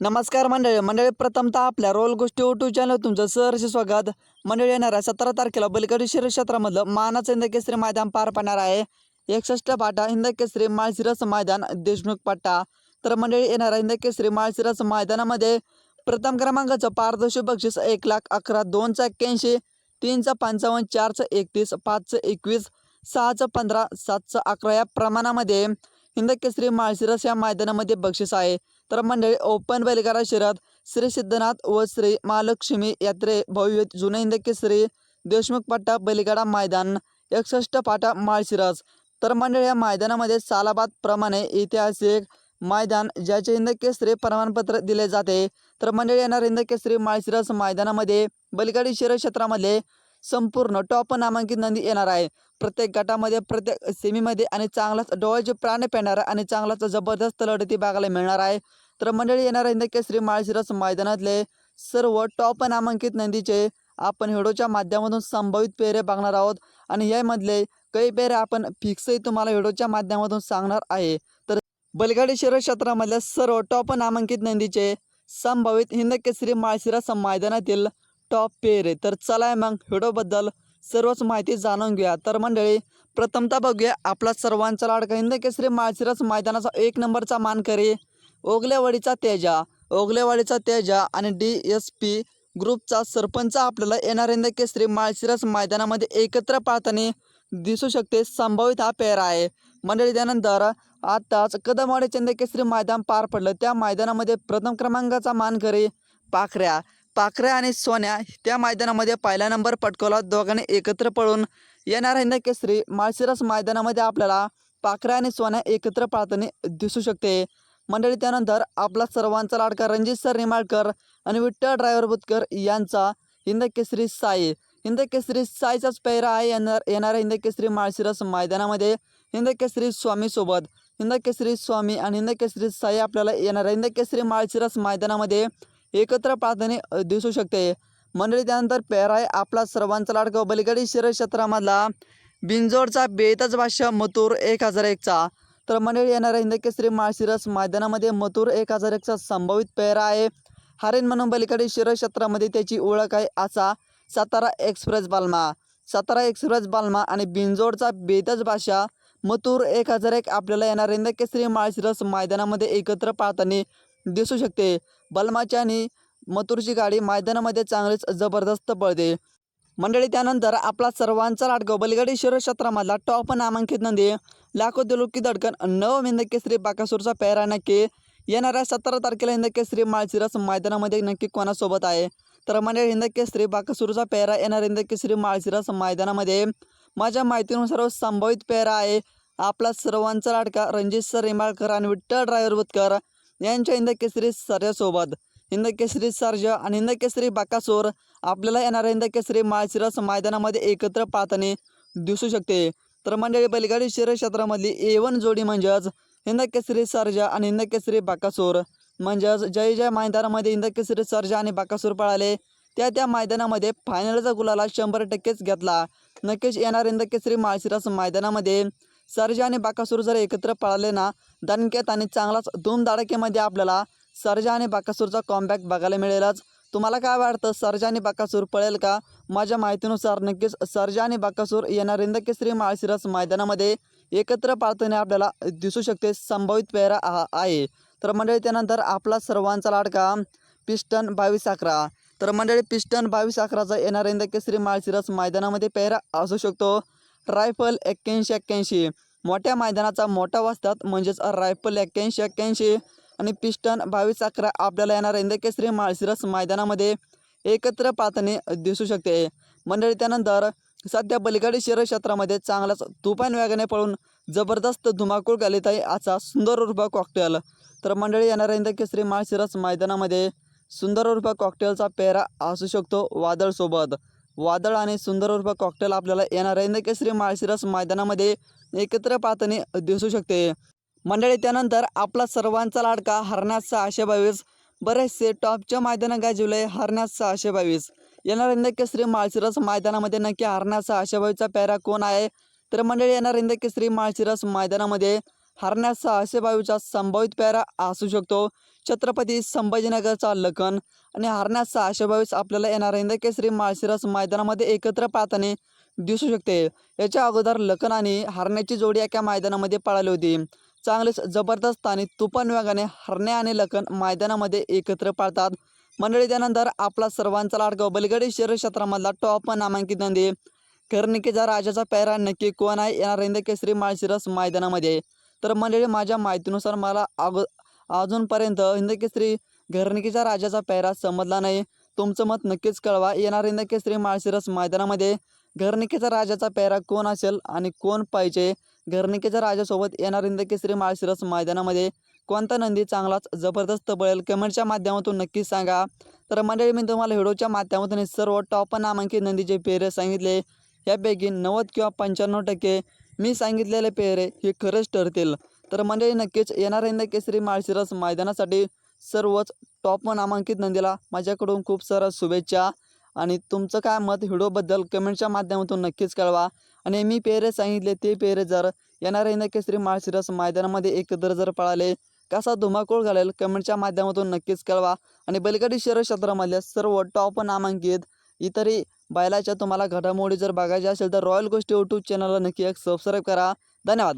नमस्कार मंडळी मंडळी प्रथमतः आपल्या रोल गोष्टी यूट्यूब चॅनल तुमचं सहर्ष स्वागत. मंडळी येणाऱ्या सतरा तारखेला बलकडी शरीर क्षेत्रामधलं मानाचं हिंदकेसरी मैदान पार पाडणार आहे. एकसष्ट पाटा हिंदकेसरी माळशिरस मैदान देशमुख पट्टा. तर मंडळी येणाऱ्या हिंदकेसरी माळशिरस मैदानामध्ये प्रथम क्रमांकाचं पारदर्शी बक्षीस एक लाख अकरा दोनचं एक्क्याऐंशी तीनचं पंचावन्न चारचं एकतीस पाचचं एकवीस सहाचं पंधरा सातचं अकरा या प्रमाणामध्ये हिंदकेसरी माळशिरस या मैदानामध्ये बक्षीस आहे. तर मंडळी ओपन बैलगाडा शहरात श्री सिद्धनाथ व श्री महालक्ष्मी यात्रे भव्य जुने हिंद केसरी देशमुख पट्टा बैलगाडा मैदान एकसष्ट पाटा माळशिरस. तर मंडळी या मैदानामध्ये सालाबाद प्रमाणे ऐतिहासिक मैदान ज्याचे हिंद केसरी प्रमाणपत्र दिले जाते. तर मंडळी येणार हिंद केसरी माळशिरस मैदानामध्ये बलगाडी शहर क्षेत्रामध्ये संपूर्ण टॉप नामांकित नंदी येणार आहे. प्रत्येक गटामध्ये प्रत्येक सेमीमध्ये आणि चांगलाच डोळ्याचे प्राण पेणार आणि चांगलाच जबरदस्त लढती बघायला मिळणार आहे. तर मंडळी येणार आहे केसरी माळशिरस मैदानातले सर्व टॉप नामांकित नंदीचे. आपण व्हिडिओच्या माध्यमातून संभावित पेरे बघणार आहोत आणि यामधले काही पेरे आपण फिक्सही तुम्हाला व्हिडिओच्या माध्यमातून सांगणार आहे. तर बलगाडी शहर क्षेत्रामधल्या सर्व टॉप नामांकित नंदीचे संभावित हिंद केसरी माळशिरस मैदानातील टॉप पेरे तर चला मग व्हिडिओबद्दल सर्वच माहिती जाणून घेऊया. तर मंडळी प्रथमतः बघूया आपला सर्वांचा लाडका हिंद केसरी माळशिरस मैदानाचा एक नंबरचा मानकरी ओगलेवाडीचा तेजा. ओगलेवाडीचा तेजा आणि डी एस पी ग्रुपचा सरपंच आपल्याला येणार हिंद केसरी माळशिरस मैदानामध्ये एकत्र पाहताना दिसू शकते संभावित हा पेरा आहे. मंडळी त्यानंतर आत्ताच कदमवाडी चंद केसरी मैदान पार पडलं. त्या मैदानामध्ये प्रथम क्रमांकाचा मानकरी पाखऱ्या. पाखऱ्या आणि सोन्या त्या मैदानामध्ये पहिला नंबर पटकवला. दोघांनी एकत्र पळून येणार हिंद केसरी? माळशिरस मैदानामध्ये आपल्याला पाखऱ्या आणि सोन्या एकत्र पाळताना दिसू शकते. मंडळी त्यानंतर आपला सर्वांचा लाडका रणजित सर निमाळकर आणि विठ्ठल ड्रायव्हर बुतकर यांचा हिंद केसरी साई. हिंद केसरी साईचाच पेहरा आहे. येणार येणाऱ्या हिंद केसरी माळशिरस मैदानामध्ये. हिंद केसरी स्वामीसोबत हिंद केसरी स्वामी आणि हिंद केसरी साई आपल्याला येणाऱ्या हिंद केसरी माळशिरस मैदानामध्ये. एकत्र पाहताना दिसू शकते. मंडळी त्यानंतर पेहरा आहे आपला सर्वांचा लाडका बलगडी शिरक्षेत्रामधला बिंजोडचा बेतच भाष्य मथुर एक हजार एकचा तर मंडळी येणाऱ्या हिंदकेसरी माळशिरस मैदानामध्ये मथुर एक हजार एकचा संभावित पेहरा आहे. हरेन म्हणून बलिकडे शिरक्षेत्रामध्ये त्याची ओळख आहे असा सातारा एक्सप्रेस बालमा. सातारा एक्सप्रेस बालमा आणि बिंजोडचा बेतज भाषा मथुर एक हजार एक आपल्याला येणार हिंदकेसरी माळशिरस मैदानामध्ये एकत्र पाहताना दिसू शकते. बलमाची आणि मथुरची गाडी मैदानामध्ये चांगलीच जबरदस्त पळते. मंडळी त्यानंतर आपला सर्वांचा लाडका बलगाडी शरीर क्षेत्रामधला टॉप नामांकित नंदी लाखो दिलुकी धडकन नव हिंदकेसरी बाकासूरचा पेहरा नक्की. येणाऱ्या सतरा तारखेला हिंदकेसरी माळशिरस मैदानामध्ये नक्की कोणासोबत आहे? तर मंडळी हिंदकेसरी बाकासूरचा पेहरा येणार हिंदकेसरी माळशिरस मैदानामध्ये. माझ्या माहितीनुसार संभावित पेहरा आहे. आपला सर्वांचा लाटका रणजित सर रिमाळकर आणि विठ्ठल ड्रायव्हर बुतकर यांच्या इंदकेसरी केसरी सर्जासोबत सर्ज सर्जा आणि हिंदकेसरी बाकासोर आपल्याला येणाऱ्या हिंदकेसरी माळशिरस मैदानामध्ये एकत्र पाहताना दिसू शकते. तर मंडळी बैलगाडी शरीर क्षेत्रामधली ए वन जोडी म्हणजेच हिंदकेसरी सर्जा आणि हिंदकेसरी बाकासोर बाकासूर म्हणजेच जय जय मैदानामध्ये हिंदकेसरी सर्जा आणि बाकासूर पळाले. त्या त्या मैदानामध्ये फायनलचा गुलाला शंभर टक्केच घेतला. नक्कीच येणार हिंदकेसरी माळशिरस मैदानामध्ये सर्जा आणि बाकासूर जर एकत्र पळाले ना दणक्यात आणि चांगलाच धूमधडाक्यामध्ये आपल्याला सर्जा आणि बाकासूरचा कॉम्बॅक बघायला मिळेलच. तुम्हाला काय वाटतं सर्जा आणि बाकासूर पळेल का? माझ्या माहितीनुसार नक्कीच सर्जा आणि बाकासूर यांना रिंदकेसरी माळशिरस मैदानामध्ये. एकत्र पाळताना आपल्याला दिसू शकते संभावित पेहरा हा आहे. तर मंडळी त्यानंतर आपला सर्वांचा लाडका पिस्टन बावीस अकरा. तर मंडळी पिस्टन बावीस अकराचा येणार केसरी माळशिरस मैदानामध्ये पेहरा असू शकतो. रायफल एक्क्याऐंशी एक्क्याऐंशी. मोठ्या मैदानाचा मोठा वाजतात म्हणजेच रायफल एक्क्याऐंशी एक्क्याऐंशी. आणि पिस्टन बावीस अकरा आपल्याला येणार इंदकेसरी माळशिरस मैदानामध्ये एकत्र पातणी दिसू शकते. मंडळी त्यानंतर सध्या बलिगाडी शहर क्षेत्रामध्ये चांगलाच तुफान वेगाने पळून जबरदस्त धुमाकूळ घालीत आहे असा सुंदर उर्फ कॉकटेल तर मंडळी येणार इंदकेसरी माळशिरस मैदानामध्ये सुंदर उर्फ कॉकटेलचा पेहरा असू शकतो वादळसोबत. वादळ आणि सुंदर उर्फ कॉकटेल आपल्याला येणाऱ्या हिंद माळशिरस मैदानामध्ये एकत्र पाहताने दिसू शकते. मंडळी त्यानंतर आपला सर्वांचा लाडका हरण्यात सहाशे बावीस. बरेचसे टॉपच्या मैदानं गाजवले हरण्यात सहाशे बावीस. येणार इंदकेसरी माळशिरस मैदानामध्ये. नक्की हरण्यास सहाशे बावीसचा पेहरा कोण आहे? तर मंडळी येणार इंदकेसरी माळशिरस मैदानामध्ये. हरण्यास सहाशे बावीसचा संभावित पॅरा असू शकतो. छत्रपती संभाजीनगरचा लखन. आणि हरण्याचा अशा आपल्याला येणार हिंद केसरी माळशिरस मैदानामध्ये एकत्र पाहताना दिसू शकते. याच्या अगोदर लखन आणि हरण्याची जोडी एका मैदानामध्ये पळाली होती. चांगलेच जबरदस्त आणि तुफान वेगाने हरण्या आणि लखन मैदानामध्ये एकत्र पाळतात. मंडळी त्यानंतर आपला सर्वांचा लाडका बलगडी शहर क्षेत्रामधला टॉप नामांकित नंदी. कर्णिकेचा राजाचा पेहरा नक्की कोण आहे? येणार हिंद केसरी माळशिरस मैदानामध्ये. तर मंडळी माझ्या माहितीनुसार मला अगो अजूनपर्यंत हिंदकेसरी केसरी राजाचा पेहरा समजला नाही. तुमचं मत नक्कीच कळवा. येणार हिंदकेसरी माळशिरस मैदानामध्ये घरणिकेचा राजाचा पेहरा कोण असेल आणि कोण पाहिजे? घरणिकेच्या राजासोबत येणार हिंदकेसरी माळशिरस मैदानामध्ये कोणता नंदी चांगलाच जबरदस्त बळेल? कमेंटच्या माध्यमातून नक्कीच सांगा. तर मंडळी मी तुम्हाला व्हिडिओच्या माध्यमातून सर्व टॉप नामांकित नंदीचे पेहरे सांगितले. यापैकी नव्वद किंवा पंच्याण्णव टक्के मी सांगितलेले पेहरे हे खरंच ठरतील. तर मंडळी नक्कीच येणार हिंद केसरी माळशिरस मैदानासाठी सर्वच टॉप नामांकित नंदीला माझ्याकडून खूप साऱ्या शुभेच्छा. आणि तुमचं काय मत व्हिडिओबद्दल कमेंटच्या माध्यमातून नक्कीच कळवा. आणि मी पेहरे सांगितले ते पेहरे जर येणाऱ्या हिंद केसरी माळशिरस मैदानामध्ये एकत्र जर पळाले कसा धुमाकूळ घालेल कमेंटच्या माध्यमातून नक्कीच कळवा. आणि बलगडी शहर क्षेत्रामधल्या सर्व टॉप नामांकित इतरही बैलाच्या तुम्हाला घडामोडी जर बघायच्या असेल तर रॉयल गोष्टी यूट्यूब चॅनलला नक्की एक सबस्क्राईब करा. धन्यवाद.